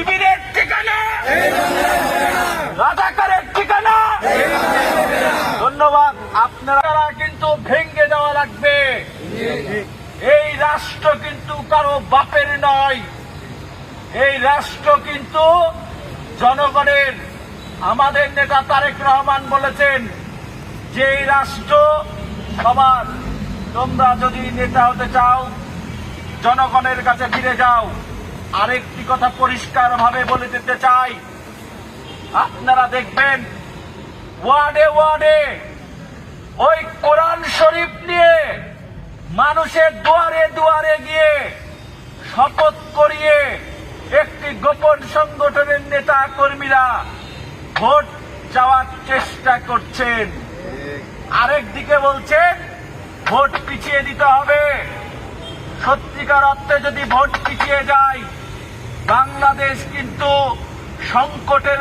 শিবিরের ঠিকানা? রাজাকারের ঠিকানা? ধন্যবাদ, আপনারা কিন্তু ভেঙ্গে দেওয়া লাগবে। এই রাষ্ট্র কিন্তু কারও বাপের নয়। এই রাষ্ট্র কিন্তু জনগণের। আমাদের নেতা তারেক রহমান বলেছেন যে এই রাষ্ট্র সবার। তোমরা যদি নেতা হতে চাও, জনগণের কাছে ফিরে যাও। আরেকটি কথা পরিষ্কার ভাবে বলে দিতে চাই। আপনারা দেখবেন, ওয়ার্ডে ওয়ার্ডে ওই কোরআন শরীফ নিয়ে মানুষের দুয়ারে দুয়ারে গিয়ে শপথ করিয়ে একটি গোপন সংগঠনের নেতা কর্মীরা ভোট চাওয়ার চেষ্টা করছেন। আরেক দিকে বলছেন, ভোট পিছিয়ে দিতে হবে। সত্যিকার অর্থে যদি ভোট পিছিয়ে যায় বাংলাদেশ কিন্তু সংকটের